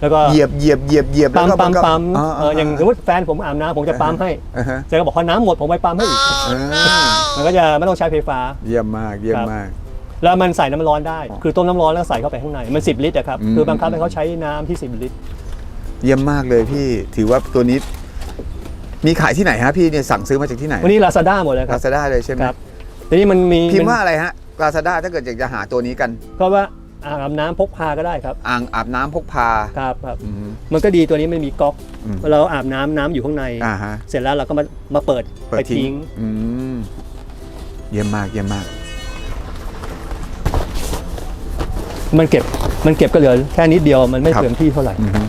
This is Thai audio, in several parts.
แล้วก็เหยียบเหยียบเหยียบเหยียบปั๊มแล้วก็ปั๊มนก็ปั๊มอ๋อเอออย่างสมมติแฟนผมอาบน้ำผมจะปั๊มให้อ่าฮะเสร็จก็บอกพอน้ำหมดผมไปปั๊มให้อีกอ่ามันก็จะไม่ต้องใช้ไฟฟ้า เยี่ยมมากเยี่ยมครับมาก แล้วมันใส่น้ำร้อนได้ คือต้มน้ำร้อนแล้วใส่เข้าไปข้างในมัน 10 ลิตรอะครับอืมคือบังคับให้เขาใช้น้ำที่ 10 ลิตร เยี่ยมมากเลยพี่ถือว่าตัวนี้ มีขายที่ไหนฮะพี่เนี่ยสั่งซื้อมาจากที่ไหนวันนี้ลาซาด้าหมดเลยคลารับซาด้าเลยใช่ไหมครับทีนี้มันมีพิมพ์ว่าอะไรฮะลาซาด้าถ้าเกิดอยากจะหาตัวนี้กัน ก็ว่า อ่างอาบน้ำพกพาก็ได้ครับอ่างอาบน้ำพกพาครับครับอืมมันก็ดีตัวนี้มันมีก๊อกอืมเวลาเราอาบน้ำน้ำอยู่ข้างใน อ่าฮะ เสร็จแล้วเราก็มามาเปิดเปิไปดทิ้ทิ้งงอืมเยี่ยมมากเยี่ยมมาก มันเก็บมันเก็บก็เหลือแค่นิดเดียวมันไม่ครับเปลืองที่เท่าไหร่ อือฮึ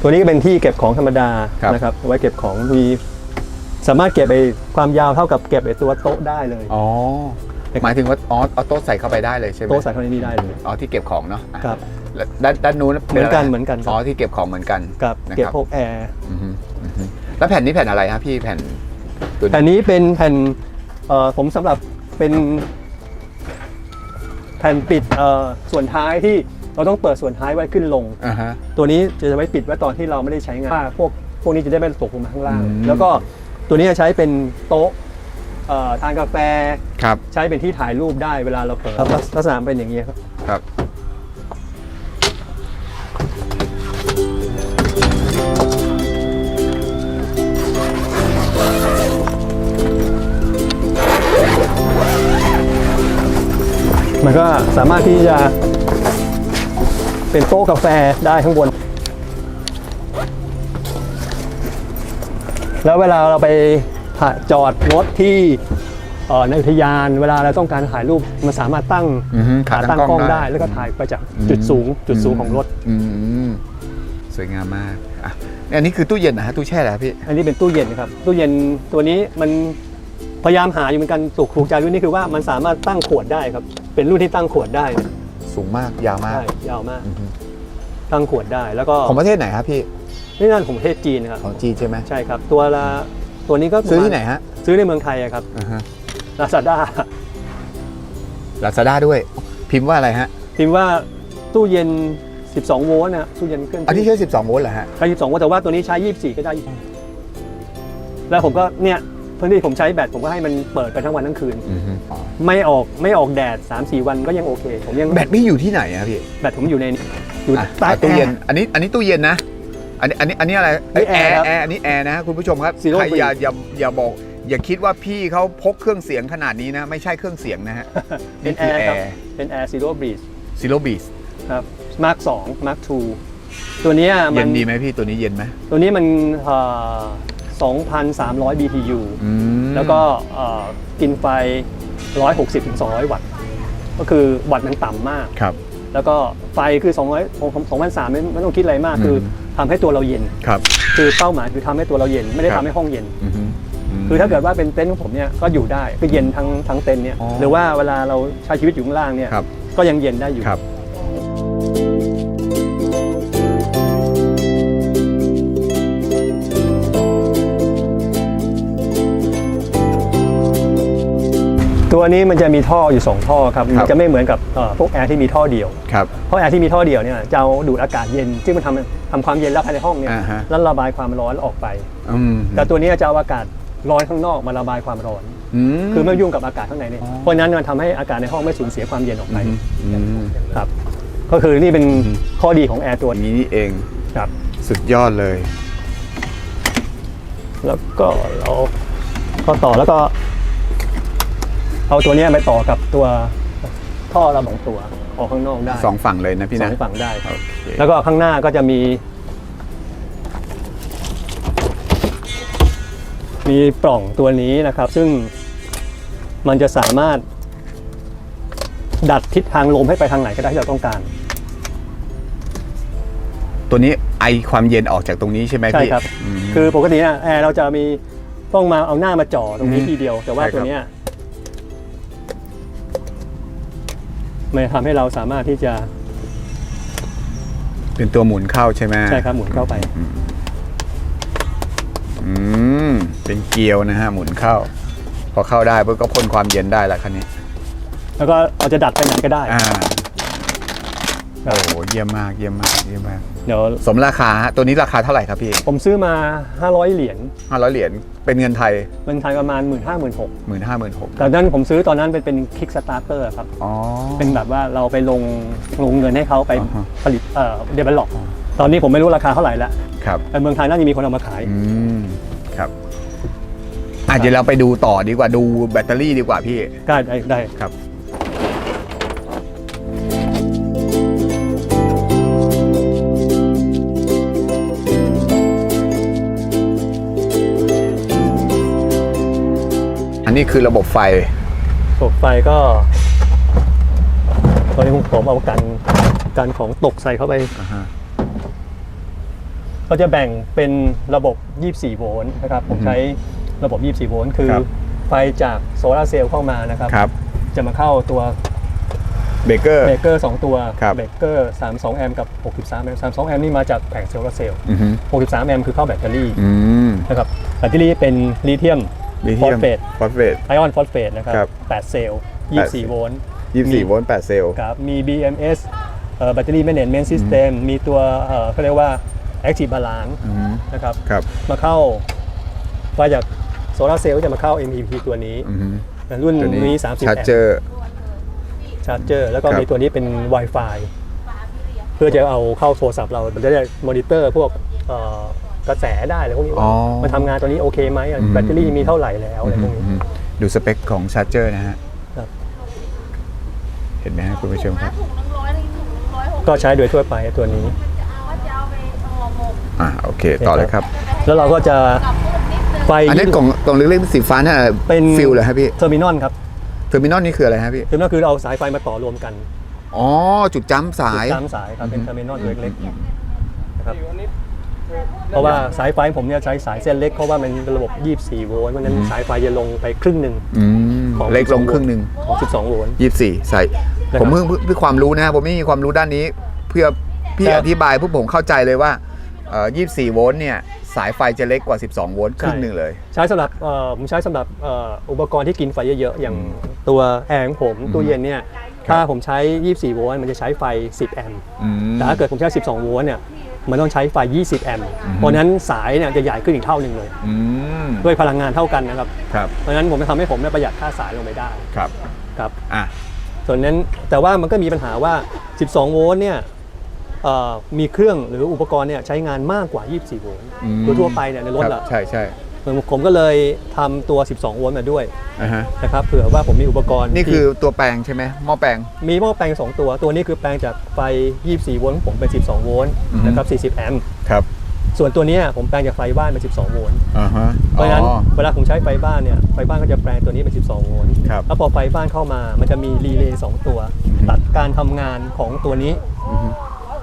ตัวนี้ก็เป็นที่เก็บของธรรมดาครับ นะครับเอาไว้เก็บของมีสามารถเก็บไปความยาวเท่ากับเก็บไอ้ตัวโต๊ะได้เลย อ๋อ หมายถึงว่าอ๋อเอาโต๊ะใส่เข้าไปได้เลยใช่ไหมโต๊ะใส่เข้าในนี้ได้เลย อ๋อที่เก็บของเนาะอะครับแล้วด้านด้านนู้นเหมือนกันะไรเหมือนกันครับอ๋อที่เก็บของเหมือนกันกับนะครับเก็บพวกแอร์อือฮึอือฮึแล้วแผ่นนี้แผ่นอะไรฮะพี่แผ่นตัวแผ่นนี้เป็นแผ่นเอ่อผมสำหรับเป็น แผ่นปิดเอ่อส่วนท้ายที่เราต้องเปิดส่วนท้ายไว้ขึ้นลงอ่าฮะตัวนี้จะไว้ปิดไว้ตอนที่เราไม่ได้ใช้งานว่าพวกพวกนี้จะได้ไม่ตกลงมาข้างล่างอืมแล้วก็ตัวนี้จะใช้เป็นโต๊ะ เอ่อทานกาแฟครับใช้เป็นที่ถ่ายรูปได้เวลาเราเปิดครับลักษณะเป็นอย่างนี้ครับ ครับ มันก็สามารถที่จะเป็นโต๊ะกาแฟได้ข้างบน แล้วเวลาเราไปถ่าย จอดรถที่เอ่อในอุทยานเวลาเราต้องการถ่ายรูปมันสามารถตั้งอือฮึขาตั้งกล้องได้ แล้วก็ถ่ายไปจากจุดสูงจุดสูงของรถอืมสวยงามมากอะอันนี้คือตู้เย็นนะฮะตู้แช่เหรอพี่ อันนี้เป็นตู้เย็นครับตู้เย็นตัวนี้มันพยายามหาอยู่เหมือนกันถูกถูกใจรุ่นนี้คือว่ามันสามารถตั้งขวดได้ครับ เป็นรุ่นที่ตั้งขวดได้ สูงมากยาวมากใช่ยาวมากอือฮึตั้งขวดได้แล้วก็ของประเทศไหนครับพี่นี่นั่นของประเทศจีนนะครับของจีนใช่ไหมใช่ครับ ตัวละ ตัวนี้ก็ซื้อที่ไหนฮะซื้อในเมืองไทยอะครับอ่าฮะลาซาด้าลาซาด้าด้วย พิมพ์ว่าอะไรฮะ พิมพ์ว่าตู้เย็น 12 โวลต์นะตู้เย็นเครื่องอันที่ใช้ 12 โวลต์เหรอฮะใช้ 12 โวลต์แต่ว่าตัวนี้ใช้ 24 ก็ได้ แล้วผมก็เนี่ยเพื่อที่ผมใช้แบตผมก็ให้มันเปิดไปทั้งวันทั้งคืนอือฮึอ๋อไม่ออกไม่ออกแดด 3-4 วันก็ยังโอเค ผมยังแบตพี่อยู่ที่ไหนอะพี่แบตผมอยู่ในอยู่อะใต้ตู้เย็นแอร์อันนี้อันนี้ตู้เย็นนะ อันนี้อันนี้อันนี้อะไรเอ้ยนี่แอแอร์ร์ครับแอร์อันนี้แอร์นะฮะคุณผู้ชมครับ Zero ใครอย่า breeze อย่าอย่าบอก อย่าคิดว่าพี่เขาพกเครื่องเสียงขนาดนี้นะ ไม่ใช่เครื่องเสียงนะฮะ เป็นี่นแอคือร์แอครับ ร์เป็นแอร์ซีโร่บรีดซิโรบีสครับมาร์ค2มาร์ค2ตัวเนี้ยมัเย็นนดีไหมพี่ตัวนี้เย็นไหมตัวนี้มันเอ่อ2,300 BTU อืมแล้วก็เอ่อกินไฟ 160ถึง200 วัตต์ ก็คือวัตต์มันต่ำมาก ครับ แล้วก็ไฟคือ200 2,300ไม่ไม่ต้องคิดอะไรมากอืมคือทำให้ตัวเราเย็นครับ คือเป้าหมายคือทำให้ตัวเราเย็นไม่ได้ครัทำบให้ห้องเย็นอือฮึมคือถ้าเกิดว่าเป็นเต็นท์ของผมเนี่ยก็อยู่ได้คือเย็นทั้งทั้งเต็นท์เนี่ยอ๋อหรือว่าเวลาเราใช้ชีวิตอยู่ข้างล่างเนี่ยครับก็ยังเย็นได้อยู่ ตัวนี้มันจะมีท่ออยู่ 2 ท่อครับครัมันบจะไม่เหมือนกับเอ่อพวกแอร์ที่มีท่อเดียวครับเพราะแอร์ที่มีท่อเดียวเนี่ยจะเอาดูดอากาศเย็นซึ่งมันทำทำความเย็นแล้วภายในห้องเนี่ยอ่าฮะแล้วระบายความร้อนออกไปอืมแต่ตัวนี้จะเอาอากาศร้อนข้างนอกมาระบายความร้อนมคือไม่ยุ่งกับอากาศข้างในเนี่ยอ๋อเพราะฉะนั้นมันทำให้อากาศในห้องไม่สูญเสียความเย็นออกไปอืมอืมครับก็คือนี่เป็นอืมข้อดีของแอร์ตัวอันนี้นี้นี่เองครับสุดยอดเลย แล้วก็เราก็ต่อแล้วก็ เอาตัวเนี้ยไปต่อกับตัวท่อระบายตัวออกข้างนอกได้สองฝั่งเลยนะพี่สนะองฝั่งได้ครับโอเคแล้วก็ข้างหน้าก็จะมีมีปล่องตัวนี้นะครับ ซึ่งมันจะสามารถ ดัดทิศทางลมให้ไปทางไหนก็ได้ที่เราต้องการ ตัวนี้ไอความเย็นออกจากตรงนี้ใช่ไหมใช่พี่ครับมคือปกติเนี่ยแอร์เราจะมีต้องมาเอาหน้ามาจ่อตรงนี้อืมทีเดียว แต่ว่าใช่ครับตัวเนี้ มันจะทำให้เราสามารถที่จะเป็นตัวหมุนเข้าใช่ไหมใช่ครับหมุนเข้าไปอืมเป็นเกลียวนะฮะหมุนเข้า พอเข้าได้ปุ๊บก็พ่นความเย็นได้แล้วคันนี้ แล้วก็เราจะดัดไปไหนก็ได้ อ่า โอ้โหเยี่ยมมากเยี่ยมมากเยี่ยมมาก เดี๋ยวสมราคาฮะตัวนี้ราคาเท่าไหร่ครับพี่ผมซื้อมา 500 เหรียญ500เหรียญเป็นเงินไทยมันไทยประมาณ 1 5 0 0 0 1 5 0 0 0 6แต่นั้นผมซื้อตอนนั้นเป็นเป็น Kickstarter ครับอ๋อเป็นแบบว่าเราไปลงลงเงินให้เขาไปอ่าฮะผลิตเอ่อเดเวลลอปตอนนี้ผมไม่รู้ราคาเท่าไหร่แล้วครับแต่เมืองไทยน่าจะมีคนเอามาขายอืมครับอะเดี๋ยวเราไปดูต่อดีกว่าดูแบตเตอรี่ดีกว่าพี่ได้ได้ได้ครับ นนี้คือระบบไฟตกไฟก็ ตอนนี้ผมเอากันกันของตกใส่เข้าไปอ่าฮะก็จะแบ่งเป็นระบบ 24 โวลต์นะครับ ผมใช้ระบบ 24 โวลต์คือครับ ไฟจากโซลาร์เซลล์เข้ามานะครับ ครับจะมาเข้าตัวเบเกอร์ เบรกเกอร์ 2 ตัวครับ เบรกเกอร์ 32 แอมป์กับ 63 แอมป์ 32 แอมป์นี่มาจากแผงโซลาร์เซลล์ อือฮึ63 แอมป์คือเข้าแบตเตอรี่อืมนะครับ แบตเตอรี่เป็นลิเธียม ลิฟเธีอยสมเฟตฟอสเฟต ไอออนฟอสเฟตนะครับครับ8เซลล์แปด24 โวลต์ 24 โวลต์ 8 เซลล์ ครับมี BMS เอ่อ Battery Management System มีตัวเอ่อเขาเรียกว่า Active Balance อือฮึนะครับ ครับมาเข้าไฟจากโซลาร์เซลล์จะมาเข้า MEP ตัวนี้ อือฮึรุ่นตัวนี้30 ชาร์จเจอร์ ชาร์จเจอร์แล้วก็ครับ มีตัวนี้เป็น Wi-Fi เพื่อจะเอาเข้าโทรศัพท์เรามันจะได้มอนิเตอร์พวกเอ่อ กระแสได้อะไรพวกนี้อ๋อว่ามันทำงานตัวนี้โอเคไหมอืมแบตเตอรี่มีเท่าไหร่แล้วอะไรพวกนี้อืมดูสเปคของชาร์จเจอร์นะฮะครับ เห็นไหมฮะคุณผู้ชมครับถุงหนึ่งร้อยหนึ่งถุงหนึ่งร้อยหกก็ใช้โดยทั่วไปตัวนี้ว่าจะเอาไปห่อหมกอ่าโอเค ต่อเลยครับ แล้วเราก็จะกับพวกนิดนึงไฟอันนี้กล่องกล่องเล็กๆสีฟ้าน่ะเป็นฟิลเหรอครับพี่เทอร์มินอลครับเทอร์มินอลนี่คืออะไรฮะพี่เทอร์มินอลคือเราเอาสายไฟมาต่อรวมกัน อ๋อจุดจ้ำสาย ตามสายครับเป็นเทอร์มินอลตัวเล็กๆนะครับ เพราะว่าสายไฟผมเนี่ยใช้สายเส้นเล็กเพราะว่ามันเป็นระบบ 24 โวลต์เพราะฉะนั้นสายไฟจะลงไปครึ่งหนึ่ง อืมของ เล็กลงครึ่งหนึ่งของ 12 โวลต์ ยี่สิบสี่ใส่นะครับผมเพิ่งเพื่อความรู้นะผมไม่มีความรู้ด้านนี้ เพื่อพี่ครับอธิบายพวกผมเข้าใจเลยว่าเอ่อ24โวลต์เนี่ยสายไฟจะเล็กกว่า 12 โวลต์ครึ่งหนึ่งเลย ใช้สำหรับเอ่อผมใช้สำหรับเอ่ออุปกรณ์ที่กินไฟเยอะๆ อย่างตัวแอร์ของผมตู้เย็นเนี่ยถ้าผมใช้ 24 โวลต์มันจะใช้ไฟ 10 แอมป์อืมแต่ถ้าเกิดผมใช้ 12 โวลต์เนี่ย มันต้องใช้ไฟ 20 แอมป์เพราะฉะนั้นสายเนี่ยจะใหญ่ขึ้นอีกเท่าหนึ่งเลยอืมด้วยพลังงานเท่ากันนะครับ ครับเพราะฉะนั้นผมจะทำให้ผมเนี่ยประหยัดค่าสายลงไปได้ครับครับ อะส่วนนั้นแต่ว่ามันก็มีปัญหาว่า 12 โวลต์เนี่ยเอ่อมีเครื่องหรืออุปกรณ์เนี่ยใช้งานมากกว่า 24 โวลต์อืมโดยทั่วไปเนี่ยในรถคอะใช่ใช่ ผมก็เลยทำตัว 12 โวลต์มาด้วยอ่าฮะนะครับเผื่อว่าผมมีอุปกรณ์นี่คือที่ตัวแปลงใช่ไหมหม้อแปลงมีหม้อแปลง 2 ตัว ตัวนี้คือแปลงจากไฟ 24 โวลต์ของผมเป็น 12 โวลต์อือฮึ นะครับ40 แอมป์ครับส่วนตัวเนี้ยผมแปลงจากไฟบ้านเป็น 12 โวลต์อ่าฮะเพราะฉะนั้นอ๋อ เวลาผมใช้ไฟบ้านเนี่ยไฟบ้านก็จะแปลงตัวนี้เป็น 12 โวลต์ครับแล้วพอไฟบ้านเข้ามามันจะมีรีเลย์2ตัวตัดการทำงานของตัวนี้อือฮึ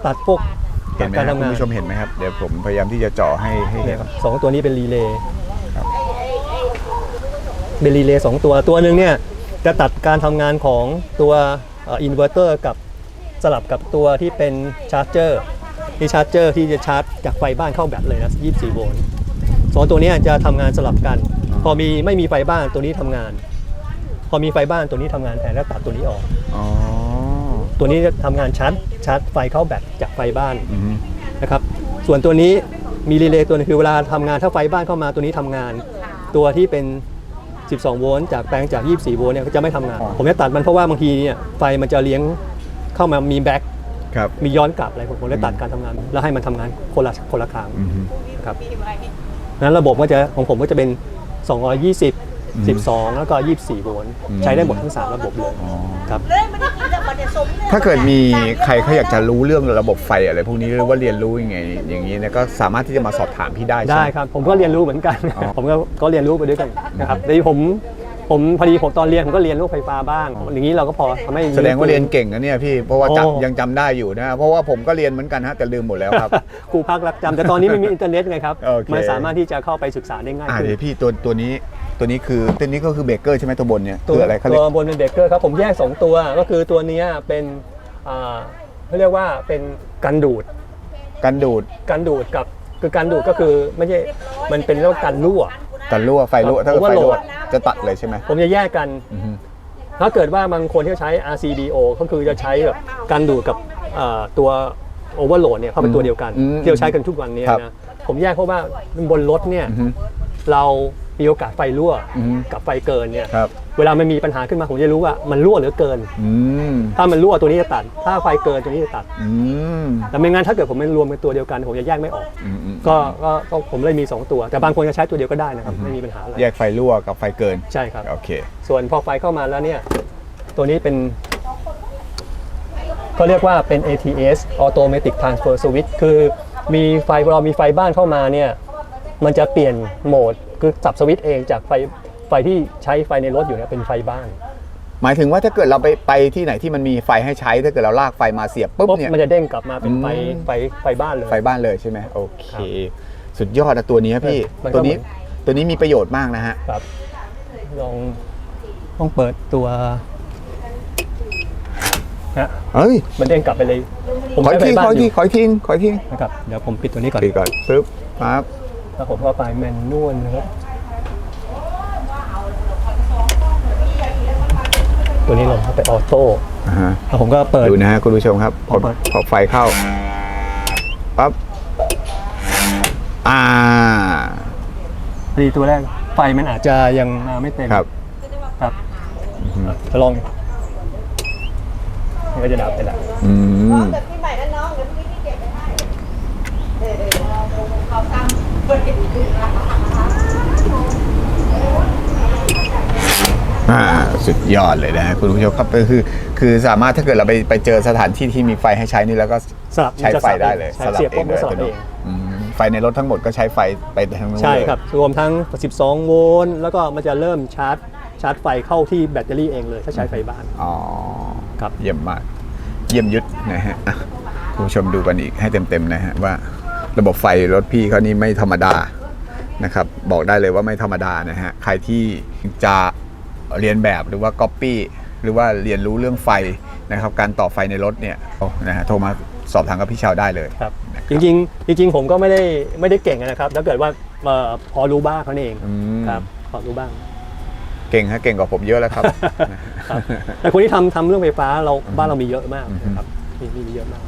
ตัดพวกเห็ตันดไหมการครับทำคุณงานผู้ชมเห็นไหมครับเดี๋ยวผมพยายามที่จะเจาะให้ให้เห็เนี่ยนครับสองตัวนี้เป็นรีเลย์ครับ เป็นรีเลย์สองตัวตัวหนึ่งเนี่ยจะตัดการทำงานของตัวอินเวอร์เตอร์กับสลับกับตัวที่เป็นชาร์จเจอร์ที่ชาร์จเจอร์ที่จะชาร์จจากไฟบ้านเข้าแบตเลยนะ 24 โวลต์สองตัวเนี้จะทำงานสลับกัน พอมีไม่มีไฟบ้านตัวนี้ทำงาน พอมีไฟบ้านตัวนี้ทำงานแทนแล้วตัดตัวนี้ออกอ๋อตัวนี้จะทำงานชาร์จชาร์จไฟเข้าแบตจากไฟบ้านอือฮึนะครับส่วนตัวนี้มีรีเลย์ตัวหนึงคือเวลาทำงานถ้าไฟบ้านเข้ามาตัวนี้ทำงาน ตัวที่เป็น 12 โวลต์จากแปลงจาก 24 โวลต์เนี่ยก็จะไม่ทำงานผมจะตัดมันเพราะว่าบางทีเนี่ยไฟมันจะเลี้ยงเข้ามามีแบ็คครับ มีย้อนกลับอะไรผมผมเลยตัดการทำงาน แล้วให้มันทำงานคนละคนละครั้ง อือฮึนะครับ นั้นระบบก็จะของผมก็จะเป็น 220 12 แล้วก็ 24 โวลต์ใช้ได้หมดทั้ง 3 ระบบเลยอ๋อ ครับ เลยไม่ได้กินแต่บัตรสมนี่ย ถ้าเกิดมีใครเขาอยากจะรู้เรื่องระบบไฟอะไรพวกนี้หรือว่าเรียนรู้ยังไง อย่างนี้เนี่ยก็สามารถที่จะมาสอบถามพี่ได้ใช่ได้ไหม ครับ ผมก็เรียนรู้เหมือนกัน อ๋อ ผมก็ก็เรียนรู้ไปด้วยกันนะครับแต่ผมผมพอดีผมตอนเรียนผมก็เรียนรู้ไฟฟ้าบ้างอย่างนี้เราก็พอทำให้ แสดงว่าเรียนเก่งนะเนี่ยพี่ เพราะว่าโอ้ จำยังจำได้อยู่นะ เพราะว่าผมก็เรียนเหมือนกันฮะแต่ลืมหมดแล้วครับ ครูพักรักจำแต่ตอนนี้ไม่มีอินเทอร์เน็ตไงครับโอเค มันสามารถที่จะเข้าไปศึกษาได้ง่ายอ่าขึ้น เดี๋ยวพี่ตัวตัวนี้ ตัวนี้คือตัวนี้ก็คือเบเกอร์ใช่ไหมตัวบนเนี่ยตัวคืออะไรเขาเรียตักวบนเป็นเบเกอร์ครับผมแยก 2 ตัวก็คือตัวเนี้ยเป็นอ่าเขาเรียกว่าเป็นกันดูดกันดูดกันดูดกับคือกันดูดก็คือไม่ใช่มันเป็นเรียกว่ากันรั่ว กันรั่วไฟรั่วครับถ้าเกิดผมว่าไฟรั่วโหลดจะตัดเลยใช่ไหมผมจะแยกกัน อือฮึ ถ้าเกิดว่าบางคนที่ใช้ RCDO ก็คือจะใช้แบบกันดูดกับอ่าตัวโอเวอร์โหลดเนี่ยเข้าเป็นตัวเดียวกัน อืมที่เราใช้กันทุกวันเนี้ครับ นะผมแยกเพราะว่าบนรถเนี่ยอือฮึ เรามีโอกาสไฟรั่วอือฮึกับไฟเกินเนี่ยครับ เวลามันมีปัญหาขึ้นมาผมจะรู้ว่ามันรั่วหรือเกิน อืมถ้ามันรั่วตัวนี้จะตัด ถ้าไฟเกินตัวนี้จะตัดอืมแต่ไม่งั้นถ้าเกิดผมมันรวมเป็นตัวเดียวกันผมจะแยกไม่ออก อืมอืมก็ก็ก็ผมเลยมี2ตัว แต่บางคนจะใช้ตัวเดียวก็ได้นะครับไม่มีปัญหาอะไรแยกไฟรั่วกับไฟเกิน ใช่ครับ โอเค ส่วนพอไฟเข้ามาแล้วเนี่ย ตัวนี้เป็นเขาเรียกว่าเป็น ATS Automatic Transfer Switch คือมีไฟเรามีไฟบ้านเข้ามาเนี่ย มันจะเปลี่ยนโหมดคือสับสวิตช์เองจากไฟไฟที่ใช้ไฟในรถอยู่เนี่ยเป็นไฟบ้านหมายถึงว่าถ้าเกิดเราไปไปที่ไหนที่มันมีไฟให้ใช้ถ้าเกิดเราลากไฟมาเสียบปุ๊บปุ๊บเนี่ย มันจะเด้งกลับมาเป็นไฟอืม ไฟไฟบ้านเลย ไฟบ้านเลยใช่ไหมโอเคครับสุดยอดนะตัวนี้พี่มันก็ ตัวนี้เหมือนตัวนี้มีประโยชน์มากนะฮะ ครับลองต้องเปิดตัวนะเฮ้ยมันเด้งกลับไปเลย ผมขอใช้อีกไฟทีบ้าขอนอีกอทียู่ขออีกทีขออีกทีนะครับเดี๋ยวผมปิดตัวนี้ก่อน ปิดก่อนปึ๊บปั๊บ แล้วผมก็ไปแมนนวลนะครับ ตัวนี้ลงเข้าไปออโต้อ่าฮะแล้วผมก็เปิด ดูนะฮะคุณผู้ชมครับพอเปิด พอไฟเข้าปั๊บอ่า พอดีตัวแรก ไฟมันอาจจะยังมาไม่เต็มครับ ครับจะลองมันก็จะดับไปแล้วอืม อ่าสุดยอดเลยนะฮะคุณผู้ชมครับก็คือ คือสามารถถ้าเกิดเราไปไปเจอสถานที่ที่มีไฟให้ใช้นี่แล้วก็สลับใช้ไฟได้เลยใช่เสียบปุ๊บมันสลับโดเอยงอืมไฟในรถทั้งหมดก็ใช้ไฟไปทางนู้นใช่เลยครับ รวมทั้ง 12 โวลต์แล้วก็มันจะเริ่มชาร์จชาร์จไฟเข้าที่แบตเตอรี่เองเลย ถ้าใช้ไฟบ้าน อ๋อ ครับ เยี่ยมมาก เยี่ยมยุดนะฮะอะคุณผู้ชมดูกันอีกให้เต็มๆนะฮะว่า ระบบไฟรถพี่เขานี่ไม่ธรรมดานะครับ บอกได้เลยว่าไม่ธรรมดานะฮะ ใครที่จะเรียนแบบหรือว่าก๊อปปี้หรือว่าเรียนรู้เรื่องไฟนะครับ การต่อไฟในรถเนี่ยนะฮะโทรมาสอบถามกับพี่ชาวได้เลยครับจริงๆจริง ๆ ผมก็ไม่ได้ไม่ได้เก่งนะครับ ถ้าเกิดว่าเอ่อพอรู้บ้างเขาเองอืมครับพอรู้บ้าง เก่งฮะเก่งกว่าผมเยอะแล้วครับครับแต่คนที่ทำทำเรื่องไฟฟ้าเราบ้านเรามีเยอะมากนะครับมีมีมีเยอะมาก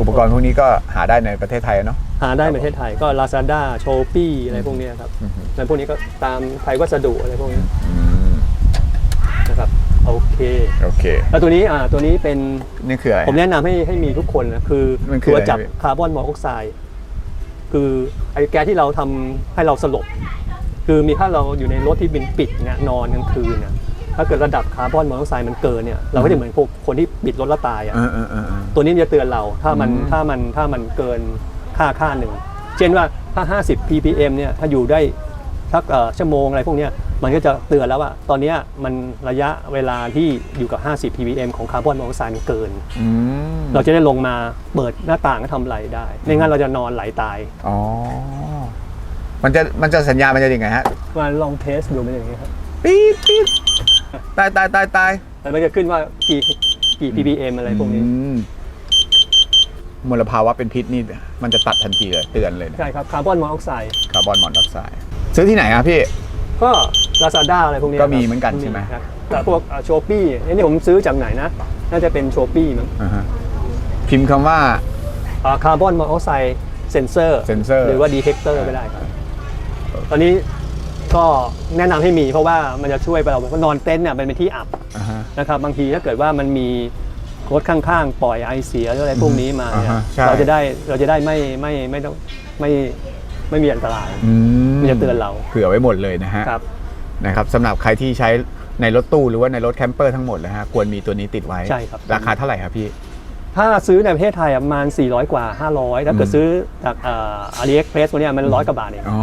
อุปกรณ์พวกนี้ก็หาได้ในประเทศไทยเนาะหาได้ในประเทศไทยก็ Lazada s h o p e e อะไรพวกเนี้ยครับอือฮึแล้วพวกนี้ก็ตามไทยวัสดุอะไรพวกนี้อืมนะครับโอเคโอเคแล้วตัวนี้อ่าตัวนี้เป็นนี่คืออะไรผมแนะนำให้ให้มีทุกคนนะคือมันคือตัวอะไรจับพี่ คาร์บอนมอนอกไซด์คือไอ้แก๊สที่เราทำให้เราสลบ คือมีถ้าเราอยู่ในรถที่เป็นปิดเนี่ยนอนกลางคืนเนี่ย ถ้าเกิดระดับคาร์บอนมอนอกไซด์มันเกินเนี่ยเราก็จะเหมือนพวกคนที่ปิดรถแล้วตายอะเออเออเออเออตัวนี้จะเตือนเราถ้ามันอืม ถ้ามันถ้ามันเกินค่าค่าหนึ่ง เช่นว่าถ้า 50 ppm เนี่ยถ้าอยู่ได้สักเอ่อชั่วโมงอะไรพวกเนี้ยมันก็จะเตือนแล้วว่าตอนเนี้ยมันระยะเวลาที่อยู่กับ 50 ppm ของคาร์บอนมอนอกไซด์มันเกิน อืมเราจะได้ลงมาเปิดหน้าต่างก็ทำอะไรได้ไม่งั้นเราจะนอนไหลตายอ๋อมันจะมันจะสัญญาณมันจะยังไงฮะมาลองเทสดูมันอย่างนี้ครับ ปี๊ดปี๊ด ตายตายตายตายแล้วมันจะขึ้นว่ากี่กี่ ppm อะไรพวกนี้ อืมมลภาวะเป็นพิษนี่มันจะตัดทันทีเลยเตือนเลยนะใช่ครับคาร์บอนมอนอกไซด์คาร์บอนมอนอกไซด์ซื้อที่ไหนครับพี่ ก็ Lazada อะไรพวกนี้ก็มีครับเหมือนกันใช่ไหม ครับแต่พวกโชปี้นี่ผมซื้อจากไหนนะ น่าจะเป็นโชปี้มั้งอ่าฮะพิมพ์คำว่า คาร์บอนมอนอกไซด์เซนเซอร์ sensor หรือว่าดีเทคเตอร์ก็ได้ครับ ตอนนี้ ก็แนะนำให้มีเพราะว่ามันจะช่วยเรานอนเต็นท์เนี่ยมันเป็นที่อับอ่าฮะ นะครับบางทีถ้าเกิดว่ามันมีรถข้างๆ ปล่อยไอเสียหรืออะไรพวกนี้มาเนี่ยอ่าฮะใช่ เราจะได้เราจะได้ไม่ไม่ไม่ต้องไม่ไม่มีอันตรายอืมันจะเตือนเราเผื่อไว้หมดเลยนะฮะครับ นะครับสำหรับใครที่ใช้ในรถตู้หรือว่าในรถแคมเปอร์ทั้งหมดเลยฮะควรมีตัวนี้ติดไว้ ใช่ครับ ราคาเท่าไหร่ครับพี่ ถ้าซื้อในประเทศไทยอะประมาณ 400 กว่า 500ถ้าเกิดอืมซื้อจากอาลีเอ็กเพรสพวกเนี้ยมันร้อยกว่าบาทเองอ๋อ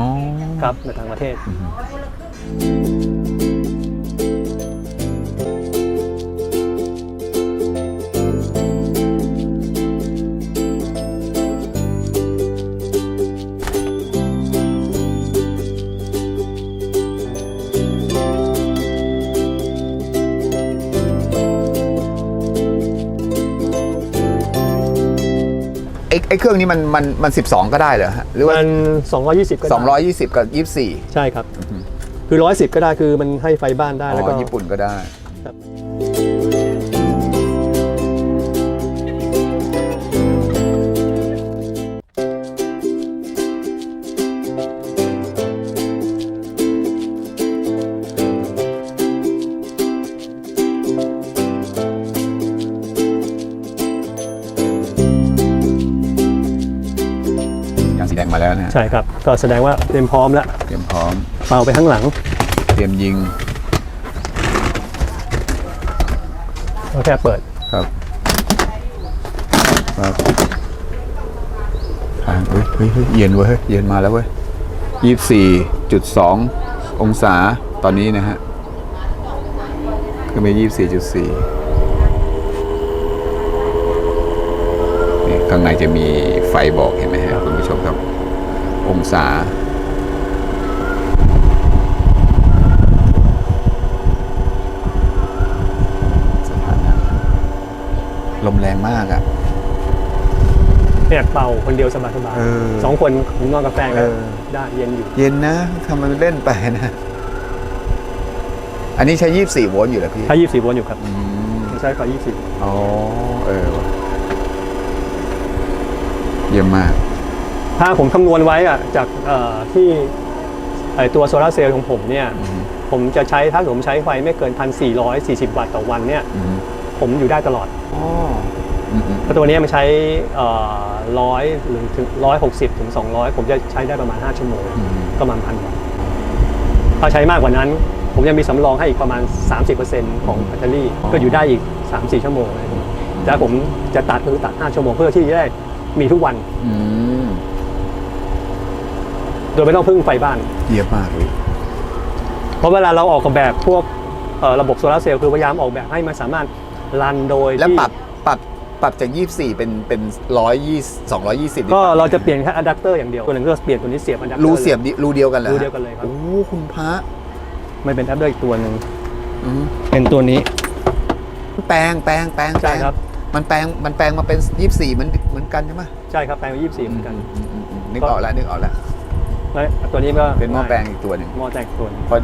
ครับในต่างประเทศไอ้ไอ้เครื่องนี้มันมันมันสิบสองก็ได้เหรอฮะหรือว่ามัน 220 ก็ได้สองร้อยยี่สิบกับยี่สี่ใช่ครับ คือ 110 ก็ได้คือมันให้ไฟบ้านได้อ๋แล้วก็อญี่ปุ่นก็ได้ ใช่ครับ ก็แสดงว่าเตรียมพร้อมแล้วเตรียมพร้อม เป่าไปข้างหลัง เตรียมยิงก็แค่เปิดครับครับทางเฮ้ยเฮ้ยเฮ้ยเย็นเว้ยเฮ้ยเย็นมาแล้วเว้ยยี่สี่จุดสององศาตอนนี้นะฮะคือมียี่สี่จุดสี่นี่ข้างในจะมีไฟบอกเห็น องศา สถานะลมแรงมากอะเนี่ยเป่าคนเดียวสบายเออ ๆสองคนผมนอนกับแฟนก็เออ ได้เย็นอยู่ เย็นนะทำมันเล่นไปนะ อันนี้ใช้ 24 โวลต์อยู่เหรอพี่ถ้า 24โวลต์อยู่ครับอืมผมใช้ไฟ24 อ๋อ เออว่ะเยี่ยมมาก ถ้าผมคำนวณไว้อะจากเอ่อที่ไอตัวโซลาร์เซลล์ของผมเนี่ยอืมผมจะใช้ถ้าผมใช้ไฟไม่เกิน 1,440 วัตต์ต่อวันเนี่ยอืมผมอยู่ได้ตลอดอ๋ออืมอืมเพราะตัวเนี้ยมันใช้ร้อยหรือถึงร้อยหกสิบถึงสองร้อยผมจะใช้ได้ประมาณ 5 ชั่วโมงอืมประมาณพันวัตต์ถ้าใช้มากกว่านั้น ผมยังมีสำรองให้อีกประมาณ 30%ของแบตเตอรี่ก็อยู่ได้อีก 3-4 ชั่วโมงเลยแต่ผมจะตัดคือตัด 5 ชั่วโมงเพื่อที่จะได้มีทุกวันอืม โดยไม่ต้องพึ่งไฟบ้าน เยี่ยมมากเลยเพราะเวลาเราออกแบบพวกเอ่อระบบโซลาร์เซลล์คือพยายามออกแบบให้มันสามารถรันโดยแล้วที่ปรับปรับปรับจาก 24 เป็นเป็น120 220ก็เราจะเปลี่ยนแค่อะแดปเตอร์อย่างเดียวตัวหนึ่งก็เปลี่ยนตัวนี้เสียบอะแดปเตอร์รูเสียบดิรูเดียวกันเหรอรูเดียวกันเลยครับโอ้คุณพระไม่เป็นอะแดปเตอร์อีกตัวหนึ่งอืมเป็นตัวนี้ แปลงแปลงแปลงใช่ครับมันแปลงมันแปลงมาเป็น 24 เหมือนเหมือนกันใช่ไหมใช่ครับแปลงยี่สิบสี่เหมือนกันอืมอืมอืมนึกออกแล้วนึกออกแล้ว แล้วตัวนี้ก็เป็นหม้อแปลงอีกตัวหนึ่งหม้อแปลงอีกตัวหนึ่ง เพราะ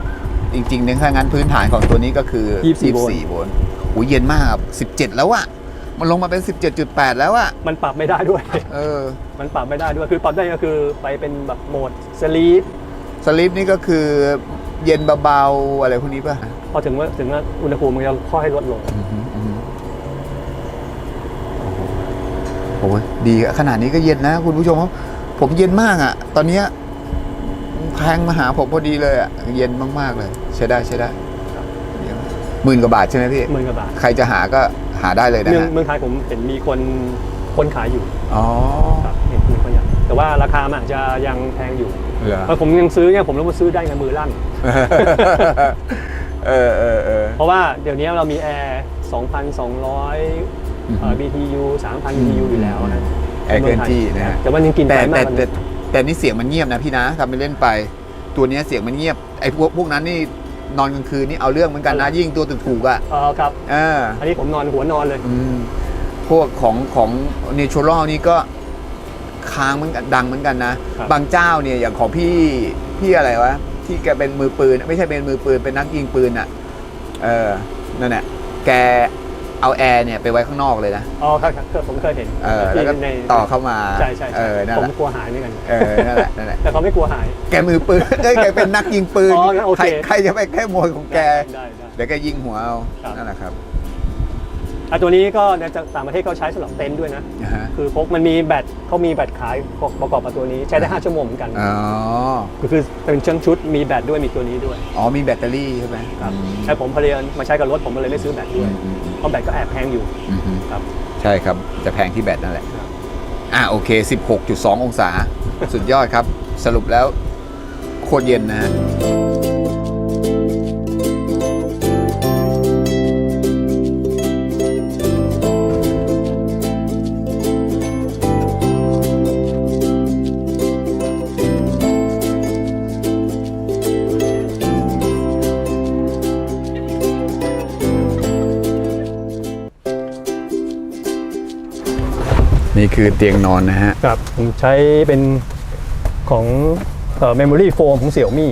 จริงๆเนี่ยถ้างั้นพื้นฐานของตัวนี้ก็คือ24โวลต์24โวลต์โอ้ยเย็นมากครับ17 แล้วอะมันลงมาเป็น 17.8 แล้วอะมันปรับไม่ได้ด้วย เออ มันปรับไม่ได้ด้วย คือปรับได้ก็คือไปเป็นแบบโหมดสลีปสลิปนี่ก็คือเย็นเบาๆอะไรพวกนี้ป่ะ พอถึงว่าถึงว่าอุณหภูมิมันจะค่อยให้ลดลงอือฮึอือฮึโอ้โหดีอะขนาดนี้ก็เย็นนะคุณผู้ชมครับ ผมเย็นมากอะตอนเนี้ย แพงมาหาผมพอดีเลยอะเย็นมากๆเลย ใช้ได้ใช้ได้ครับเยี่ยมหมื่นกว่าบาทใช่ไหมพี่หมื่นกว่าบาทใครจะหาก็หาได้เลยนะเมืองฮะเมืองไทยผมเห็นมีคนคนขายอยู่อ๋อครับเห็นมีคนอยากแต่ว่าราคามันอาจจะยังแพงอยู่เหรอเพราะผมยังซื้อเนี่ยผมรู้ว่าซื้อได้ไงมือลั่นเออเออเออเพราะว่าเดี๋ยวนี้เรามีแอร์2,200อือฮึเอ่อ BTU 3,000 BTU อยู่แล้วนะแอร์เกินที่นะฮะแต่ว่ายังกินแต่ไปมาแต่กกว่าแต่นั้น แต่นี่เสียงมันเงียบนะพี่นะทำไปเล่นไป ตัวเนี้ยเสียงมันเงียบไอ้พวกพวกนั้นนี่นอนกลางคืนนี่เอาเรื่องเหมือนกันนะยิ่งตัวถูกๆอะเออครับเอออันนี้ผมนอนหัวนอนเลยอืมพวกของของเนเชอรัลนี่ก็ค้างเหมือนกันดังเหมือนกันนะครับบางเจ้าเนี่ยอย่างของพี่พี่อะไรวะที่แกเป็นมือปืน ไม่ใช่เป็นมือปืนเป็นนักยิงปืนอะ เออนั่นแหละแก เอาแอร์เนี่ยไปไว้ข้างนอกเลยนะ อ๋อครับครับผมเคยเห็นเออแล้วก็ที่ในต่อเข้ามาใช่ใช่เอใช่อนั่นผแหมละกลัวหายเหมือนกัน เออนั่นแหละนั่นแหละแต่เขาไม่กลัวหาย แกมือปืนเอ้ยแกเป็นนักยิงปืนอ๋องั้นโอเค ใครใครจะไปแค่โมยของแกได้ได้ เดี๋ยวแกยิงหัวเอาครับ นั่นแหละครับ อะตัวนี้ก็ในต่างประเทศเขาใช้สำหรับเต็นท์ด้วยนะ นะฮะคือพกมันมีแบตเขามีแบตขายประกอบกับตัวนี้ใช้ได้ 5 ชั่วโมงเหมือนกัน อ๋อก็คือเป็นเชิงชุดมีแบตด้วยมีตัวนี้ด้วยอ๋อมีแบตเตอรี่ใช่ไหมครับอืมใช้ผมพยายามมาใช้กับรถผมก็เลยไม่ซื้อแบตด้วยอืมอืมเพราะแบตก็แอบแพงอยู่อืมอืมครับ ใช่ครับ จะแพงที่แบตนั่นแหละ ครับ อะโอเค 16.2 องศา สุดยอดครับ สรุปแล้วโคตรเย็นนะฮะ นี่คือเตียงนอนนะฮะ ครับผมใช้เป็นของเอ่อ memory foam ของเสี่ยวมี่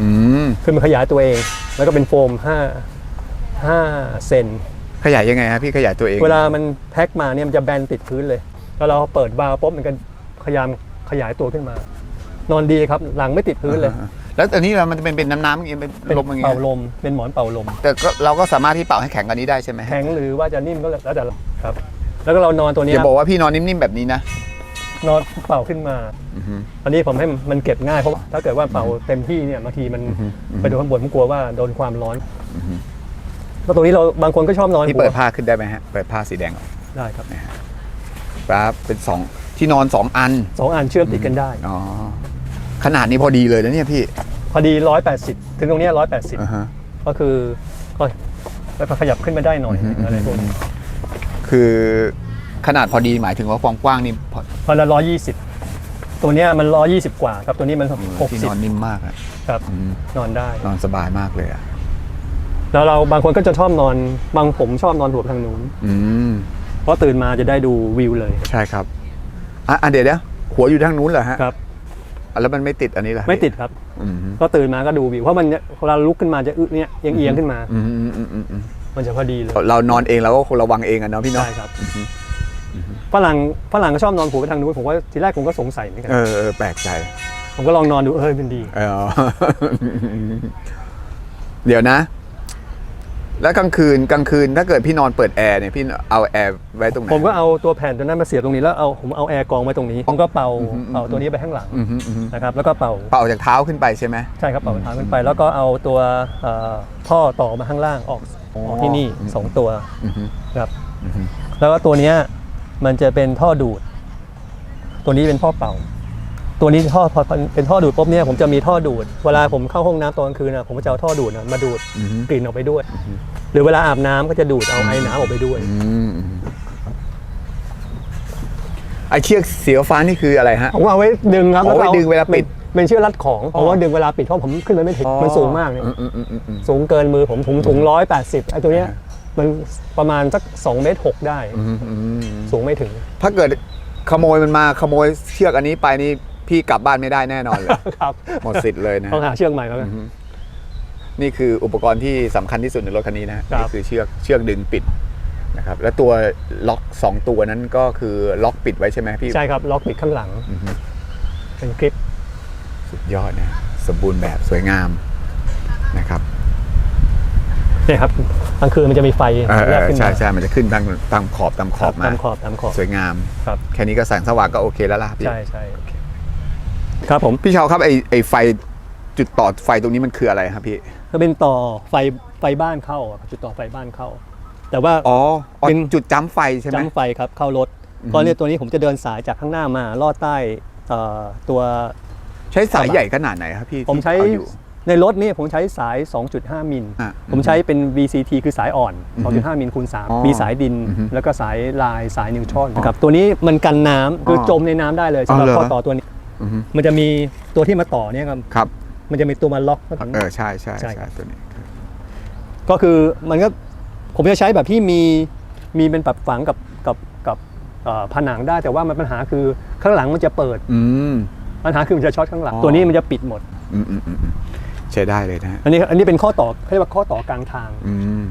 อืม คือมันขยายตัวเอง แล้วก็เป็นโฟม 5 5 เซน ขยายยังไงฮะพี่ขยายตัวเอง เวลามันแพ็คมาเนี่ยมันจะแบนติดพื้นเลย แล้วเราเปิดวาล์วปุ๊บมันก็พยายามขยายตัวขึ้นมา นอนดีครับหลังไม่ติดพื้นเลยอ่าแล้วอันนี้เรามันจะเป็นเป็นน้ำน้ำอย่างเงี้ยเป็นเป็นลมอย่างเงี้เป่ายลม เป็นหมอนเป่าลม แต่ก็เราก็สามารถที่เป่าให้แข็งกว่านี้ได้ใช่ไหมฮะ แข็งหรือว่าจะนิ่มก็แล้วแต่เราครับ แล้วก็เรานอนตัวอเนี้ยย่าบอกว่าพี่นอนนิ่มๆแบบนี้นะ นอนเป่าขึ้นมา อือฮึ อันนี้ผมให้มันเก็บง่ายเพราะว่าถ้าเกิดว่าเป่าเต็มที่เนี่ยบางทีมันอือฮึอือฮึ ไปโดนข้างบนผมกลัวว่าโดนความร้อนอือฮึแล้วตรงนี้เราบางคนก็ชอบนอนที่หัวเปิดผ้าขึ้นได้ไหมฮะ เปิดผ้าสีแดงออกได้ครับปั๊บเป็นสองที่นอนสองอัน สองอันเชื่อมติดกันได้ อ๋อ ขนาดนี้พอดีเลยนะเนี่ยพี่พอดี 180 ถึงตรงเนี้ยอ่า180ฮะ ก็คือก็ไปขยับขึ้นมาได้หน่อยอือฮึ อะไรพวกนี้ คือขนาดพอดีหมายถึงว่าความกว้างนี่พอพอละ120ตัวเนี้ยมัน120กว่าครับตัวนี้มันที่นอนนิ่มมากอะ60ครับอืมนอนได้ นอนสบายมากเลยอะแล้วเราบางคนก็จะชอบนอนบางผมชอบนอนหัวไปทางนู้นอืม เพราะตื่นมาจะได้ดูวิวเลยใช่ครับอะอะเดี๋ยวเดี๋ยวหัวอยู่ทางนู้นเหรอฮะครับ อะแล้วมันไม่ติดอันนี้เหรอไม่ติดครับ อืมก็ตื่นมาก็ดูวิวเพราะมันเนี่ยเวลาลุกขึ้นมาจะอึเนี่ยเอียงๆขึ้นมา อืมอืมอืมอืมอืม มันจะพอดีเลยเรานอนเองเราก็คงระวังเองอะเนาะพี่เนาะใช่ครับฝรั่งฝรั่งก็ชอบนอนหัวไปทางนู้นผมว่าทีแรกผมก็สงสัยเหมือนกันเออเออแปลกใจ ผมก็ลองนอนดูเออเป็นดีเออเดี๋ยวนะ แล้วกลางคืนกลางคืนถ้าเกิดพี่นอนเปิดแอร์เนี่ยพี่เอาแอร์ไว้ตรงไหน ผมก็เอาตัวแผ่นตัวนั้นมาเสียบตรงนี้แล้วเอาผมเอาแอร์กองไว้ตรงนี้ ผมก็เป่าอืมอืม เป่าตัวนี้ไปข้างหลังอืมฮึอืมฮึนะครับแล้วก็เป่าเป่าจากเท้าขึ้นไปใช่ไหม ใช่ครับเป่าทางขึ้นไป แล้วก็เอาตัวเอ่อท่อต่อมาข้างล่างออกอ๋อออกที่นี่สองตัวอืมฮึครับอืมฮึแล้วก็ตัวเนี้ยมันจะเป็นท่อดูด ตัวนี้เป็นท่อเป่า ตัวนี้ท่อพอเป็นท่อดูดปุ๊บเนี่ยผมจะมีท่อดูด เวลาผมเข้าห้องน้ำตอนกลางคืนนะผมก็จะเอาท่อดูดน่ะมาดูดอืมฮึ กลิ่นออกไปด้วย หรือเวลาอาบน้ำก็จะดูดเอาไอ้น้ำออกไปด้วยอืมอืมไอเชือกสีฟ้านี่คืออะไรฮะ ผมเอาไว้ดึงครับเอาไว้ก็ดึงเวลาปิดเป็นเชือกรัดของเพราะว่าดึงเวลาปิดเพราะผมขึ้นไปไม่ถึงมันสูงมากเนี่ยอืมอืมอืมอืมอืมสูงเกินมือผมผมถุงร้อยแปดสิบไอ้ตัวเนี้ยอ่ามันประมาณสัก2เมตรหกได้ อืมอืมสูงไม่ถึง ถ้าเกิดขโมยมันมาขโมยเชือกอันนี้ไปนี่ พี่กลับบ้านไม่ได้แน่นอนเลย ครับหมดสิทธิ์เลยนะต้องหาเชือกใหม่แล้วกันนี่คืออุปกรณ์ที่สำคัญที่สุดในรถคันนี้นะฮะครับ นี่คือเชือกเชือกดึงปิดนะครับ แล้วตัวล็อกสองตัวนั้นก็คือล็อกปิดไว้ใช่ไหมพี่ใช่ครับล็อกปิดข้างหลัง อือฮึเป็นคลิปสุดยอดนะสมบูรณ์แบบสวยงามนะครับ เนี่ยครับกลางคืนมันจะมีไฟเออเอแลบอขึ้นใช่มาใช่มันจะขึ้นตามตามขอบตามขอบมา ตามขอบตามขอบสวยงาม ครับ แค่นี้ก็แสงสว่างก็โอเคแล้วล่ะพี่ใช่ใช่โอเคครับผมพี่เชาครับไอไอไฟจุดต่อไฟตรงนี้มันคืออะไรครับพี่ก็เป็นต่อไฟไฟบ้านเข้าอะครับจุดต่อไฟบ้านเข้า แต่ว่า อ๋ออ๋อเป็น จุดจ้ำไฟใช่ไหมจ้ำไฟครับเข้ารถอือฮึ ก็เนี่ยตัวนี้ผมจะเดินสายจากข้างหน้ามาลอดใต้เอ่อตัว ใช้สายใหญ่ขนาดไหนครับพี่ผมใช้ที่เอาอยู่ ในรถนี่ผมใช้สาย 2.5 มิล อะผมใช้เป็น VCT คือสายอ่อน อือฮึ2.5 มิลคูณ อ๋อ3 มีสายดิน อือฮึแล้วก็สายลายสายนิวทรอนนะครับ ตัวนี้มันกันน้ำคือออจมในน้ำได้เลยสำหรับอ๋อเหรอ ข้อต่อตัวนี้ อือฮึมันจะมีตัวที่มาต่อเนี่ยครับครับมันจะมีตัวมาล็อกก็ถึง เออใช่ใช่ใช่ ใช่ตัวนี้ก็คือมันก็ผมจะใช้แบบที่มีมีเป็นแบบฝังกับกับกับเอ่อผนังได้แต่ว่ามันปัญหาคือข้างหลังมันจะเปิดอืม ปัญหาคือมันจะช็อตข้างหลังอ๋อ ตัวนี้มันจะปิดหมด อืมอืมอืมอืมใช้ได้เลยนะฮะอันนี้อันนี้เป็นข้อต่อเขาเรียกว่าข้อต่อกลางทาง อืม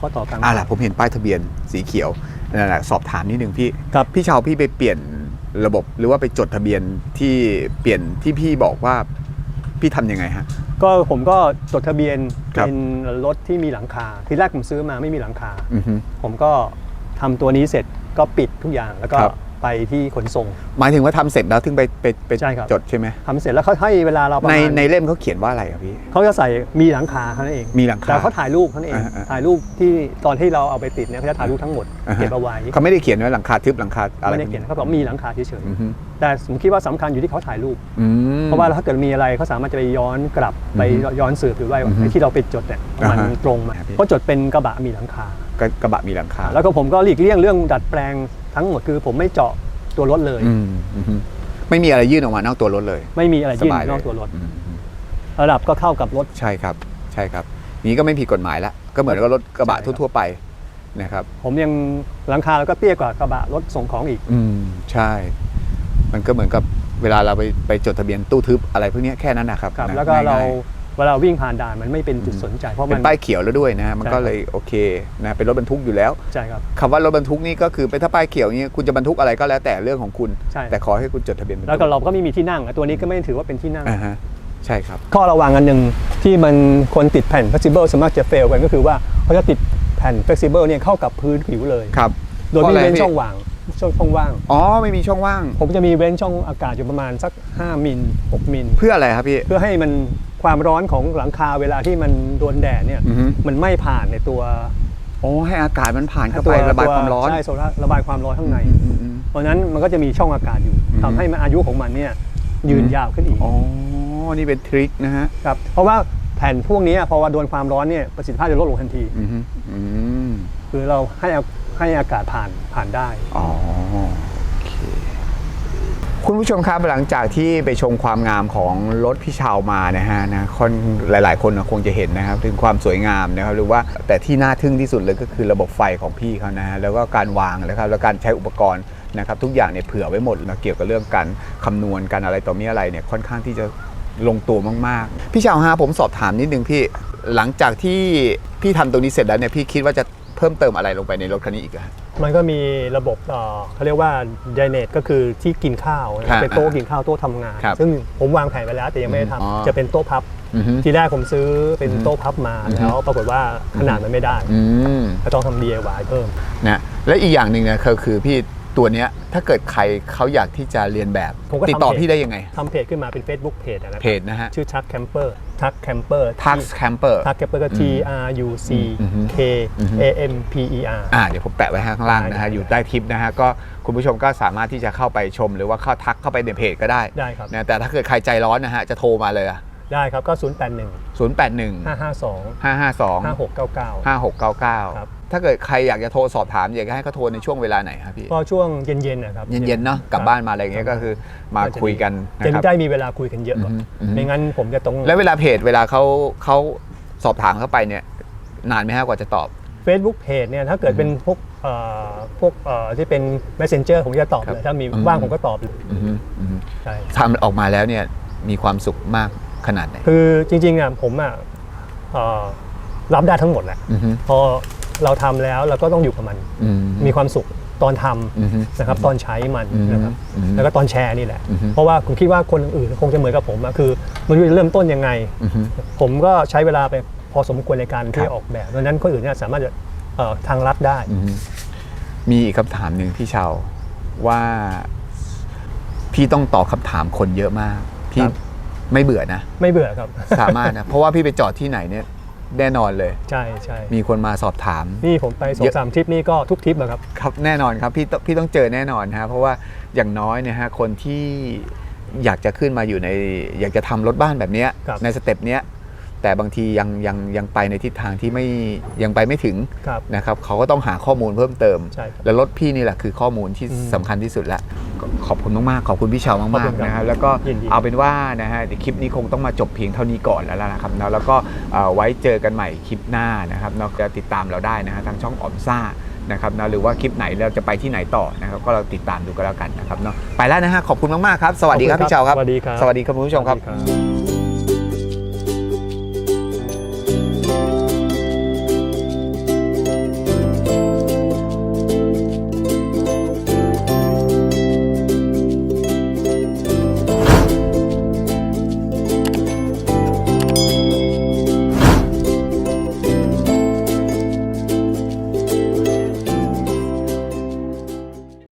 ข้อต่อกลางอะทาง ล่ะผมเห็นป้ายทะเบียนสีเขียวนั่นแหละสอบถามนิดนึงพี่ครับ พี่เชาวพี่ไปเปลี่ยน ระบบหรือว่าไปจดทะเบียนที่เปลี่ยนที่พี่บอกว่าพี่ทำยังไงฮะ ก็ผมก็จดทะเบียนครับ เป็นรถที่มีหลังคา ทีแรกผมซื้อมาไม่มีหลังคา อือฮึ ผมก็ทำตัวนี้เสร็จก็ปิดทุกอย่างแล้วก็ครับ ไปที่ขนส่ง หมายถึงว่าทำเสร็จแล้วถึงไปไปไปใช่ครับ จดใช่ไหมทำเสร็จแล้วเขาให้เวลาเราประในมาณในเล่มเขาเขียนว่าอะไรอะพี่ เขาจะใส่มีหลังคาเท่านั้นเอง มีหลังคา แต่เขาถ่ายรูปเท่านั้นเอง อ่าอ่าถ่ายรูปที่ตอนที่เราเอาไปติดเนี่ยเขาจะถ่ายรูปทั้งหมดอ่าฮะ เก็บเอาไว้เขาไม่ได้เขียนว่าหลังคาทึบหลังคาอะไรไม่ได้เขียนเขาบอกมีหลังคาเฉยอือฮึๆแต่ผมคิดว่าสำคัญอยู่ที่เขาถ่ายรูป อืม เพราะว่าถ้าเกิดมีอะไรเขาสามารถจะไปย้อนกลับไปอือฮึย้อนสืบดูได้ว่าอือฮึไอ้ที่เราไปจดเนี่ยมันอ่าฮะตรงไหมครับพี่ เพราะจดเป็นกระบะมีหลังคา กระกระบะมีหลังคา แล้วก็ผมก็หลีกเลี่ยงเรื่องดัดแปลง ทั้งหมดคือผมไม่เจาะตัวรถเลย อืมอือฮึไม่มีอะไรยื่นออกมานอกตัวรถเลย ไม่มีอะไรสยื่นบายเลย นอกตัวรถ อืมระดับก็เข้ากับรถ ใช่ครับ ใช่ครับนี้ก็ไม่ผิดกฎหมายละก็เหมือนกับรถกระบะใช่ครับ ทั่วๆไปนะครับ ผมยังหลังคาแล้วก็เตี้ยกว่ากระบะรถส่งของอีก อืมใช่ มันก็เหมือนกับเวลาเราไปไปจดทะเบียนตู้ทึบอะไรพวกเนี้ยแค่นั้นนะครับครับ นะแล้วก็เราง่ย เวลาวิ่งผ่านด่านมันไม่เป็นจุดสนใจ เพๆราะเป็มันน ป้ายเขียวแล้วด้วยนะฮะมันก็ใช่ครับ เลยโอเคนะเป็นรถบรรทุกอยู่แล้วใช่ครับคำว่ารถบรรทุกนี่ก็คือเป็นถ้าป้ายเขียวนี่คุณจะบรรทุกอะไรก็แล้วแต่เรื่องของคุณ ใช่แต่ขอให้คุณจดทะเบียนบรรทุแล้วก็เราก็ไม่มีที่นั่งอะตัวนี้ก็ไม่ถือว่าเป็นที่นั่ง อ่าฮะใช่ครับ ข้อระวังอันหนึ่งที่มันคนติดแผ่น flexible สามารถจะเฟลกันก็คือว่าเขาจะติดแผ่น flexible เนี่ยเข้ากับพื้นผิวเลย ครับโดยไม่พราะะรเว้นพี่ช่องว่างช่องช่องว่าง อ๋อไม่มีช่องว่างผมจะมีเว้นช่องอากาศอยู่ประมาณสัก 5 มิล 6 มิล เพื่ออะไรครับพี่ เพื่อให้มัน ความร้อนของหลังคาเวลาที่มันโดนแดดเนี่ยอือฮึ มันไม่ผ่านในตัวโอ้ให้อากาศมันผ่านเข้าตัไประบายความร้อน ใช่โซล่าร์ระบายความร้อนข้างในอืมอืมอืม เพราะฉะนั้นมันก็จะมีช่องอากาศอยู่อืม ทำให้มันอายุของมันเนี่ยยืนยาวขึ้นอีกอ๋อ นี่เป็นทริคนะฮะครับเพราะว่าแผ่นพวกนี้พอว่าโดนความร้อนเนี่ยประสิทธิภาพจะลดลงทันที อืมฮึอืมคือเราให้อาให้อากาศผ่านผ่านได้ อ๋อโอเคุณผู้ชมครับหลังจากที่ไปชมความงามของรถพี่ชาวมานะฮะนะคนหลาย ๆ คนคงจะเห็นนะครับถึงความสวยงามนะครับหรือว่าแต่ที่น่าทึ่งที่สุดเลยก็คือระบบไฟของพี่เขานะฮะแล้วก็การวางนะครับแล้วการใช้อุปกรณ์นะครับทุกอย่างเนี่ยเผื่อไว้หมดนะเกี่ยวกับเรื่องการคำนวณการอะไรต่อมีอะไรเนี่ยค่อนข้างที่จะลงตัวมาก ๆ พี่ชาวฮะผมสอบถามนิดนึงพี่หลังจากที่พี่ทำตรงนี้เสร็จแล้วเนี่ยพี่คิดว่าจะเพิ่มเติมอะไรลงไปในรถคันนี้อีกอะ มันก็มีระบบเอ่อเขาเรียกว่าไดเนตก็คือที่กินข้าวนะครับเป็นโต๊ะกินข้าวโต๊ะทำงาน ครับซึ่งผมวางแผนไปแล้วแต่ยังไม่ได้อ๋อ ทำจะเป็นโต๊ะพับ อือฮึ ทีแรกผมซื้อเป็นโต๊ะพับมาอือฮึ แล้วปรากฏว่าขนาดมันไม่ได้อืม ก็ต้องทำ DIY เพิ่ม นะและอีกอย่างหนึ่งเนี่ยคือคือพี่ ตัวเนี้ยถ้าเกิดใครเขาอยากที่จะเรียนแบบผมก็ติดต่อทำเพจ พี่ได้ยังไง ทำเพจขึ้นมาเป็น Facebook เพจนะครัเพจนะฮะ ชื่อทักแคมเปอร์ทักแคมเปอร์ Tax Camper ทักแคมเปอร์ก็ T R U C อืม K อืม A M P E R อ่าเดี๋ยวผมแปะไว้ข้างล่างนะฮะได้อยู่ใต้คลิปนะฮะ ก็คุณผู้ชมก็สามารถที่จะเข้าไปชม หรือว่าเข้าทักเข้าไปในเพจก็ได้ได้ครับ นะแต่ถ้าเกิดใครใจร้อนนะฮะ จะโทรมาเลยอะได้ครับก็ 0 8 1 081 552 552 5699 5699 ครับ ถ้าเกิดใครอยากจะโทรสอบถามอยากจะให้เขาโทรในช่วงเวลาไหนครับพี่ก็ช่วงเย็นๆนะครับเย็นๆเนาะกลับบ้านมาอะไรอย่างเงี้ยก็คือมาคุยกันนะจะครับ ได้มีเวลาคุยกันเยอะกว่าอือฮึอือฮึไม่งั้นผมจะต้อง แล้วเวลาเพจเวลาเขาเขาสอบถามเข้าไปเนี่ย นานไหมฮะกว่าจะตอบ Facebook Page เนี่ยถ้าเกิดเป็นพวกเอ่อพวกเอ่อที่เป็น Messenger ผมจะตอบครับเลยถ้ามีอืม ว่างผมก็ตอบเลยอือฮึอือฮึใช่ทำออกมาแล้วเนี่ยมีความสุขมากขนาดไหนคือจริงๆอะผมอะเอ่อรับได้ทั้งหมดแหละอือฮึ พอ เราทำแล้วเราก็ต้องอยู่กับมันอืมมีความสุขตอนทำอือฮึนะครับตอนใช้มันอืมนะครับอืมแล้วก็ตอนแชร์นี่แหละอือฮึเพราะว่าผมคิดว่าคนอื่นๆคงจะเหมือนกับผมอะคือมันรู้จะเริ่มต้นยังไงอือฮึผมก็ใช้เวลาไปพอสมควรในการคที่รับออกแบบดังนั้นคนอื่นเนี่ยสามารถจะเอ่อทางลัดได้อือฮึมีอีกคำถามหนึ่งพี่เชาวว่าพี่ต้องตอบคำถามคนเยอะมาก พี่ครับไม่เบื่อนะ ไม่เบื่อครับ สามารถนะ เพราะว่าพี่ไปจอดที่ไหนเนี่ย แน่นอนเลย ใช่ใช่มีคนมาสอบถาม นี่ผมไปสอเยงอะสามทริปนี่ก็ทุกทริปอะครับครับแน่นอนครับพี่ต้องพี่ต้องเจอแน่นอนฮะเพราะว่าอย่างน้อยเนี่ยฮะคนที่อยากจะขึ้นมาอยู่ใน อยากจะทำรถบ้านแบบเนี้ยครับในสเต็ปเนี้ย แต่บางทียังยังยังไปในทิศทางที่ไม่ยังไปไม่ถึงครับนะครับเขาก็ต้องหาข้อมูลเพิ่มเติม ใช่ครับแล้วรถพี่นี่แหละคือข้อมูลที่อืมสำคัญที่สุดแล้วก็ขอบคุณมากๆขอบคุณพี่เชาวขอบมาคุกณๆครับนะครับแล้วก็ยินดี เอาเป็นว่านะฮะเดี๋ยวคลิปนี้คงต้องมาจบเพียงเท่านี้ก่อนแล้วล่ะนะครับเนาะแล้วก็เอ่อไว้เจอกันใหม่คลิปหน้านะครับเนาะจะติดตามเราได้นะฮะทางช่องออมซ่านะครับเนาะหรือว่าคลิปไหนเราจะไปที่ไหนต่อนะครับก็เราติดตามดูกันแล้วกันนะครับเนาะไปแล้วนะฮะขอบคุณมากๆครับ สวัสดีครับพี่เชาวครับ สวัสดีครับ สวัสดีครับคุณผู้ชมครับสวัสดีครับ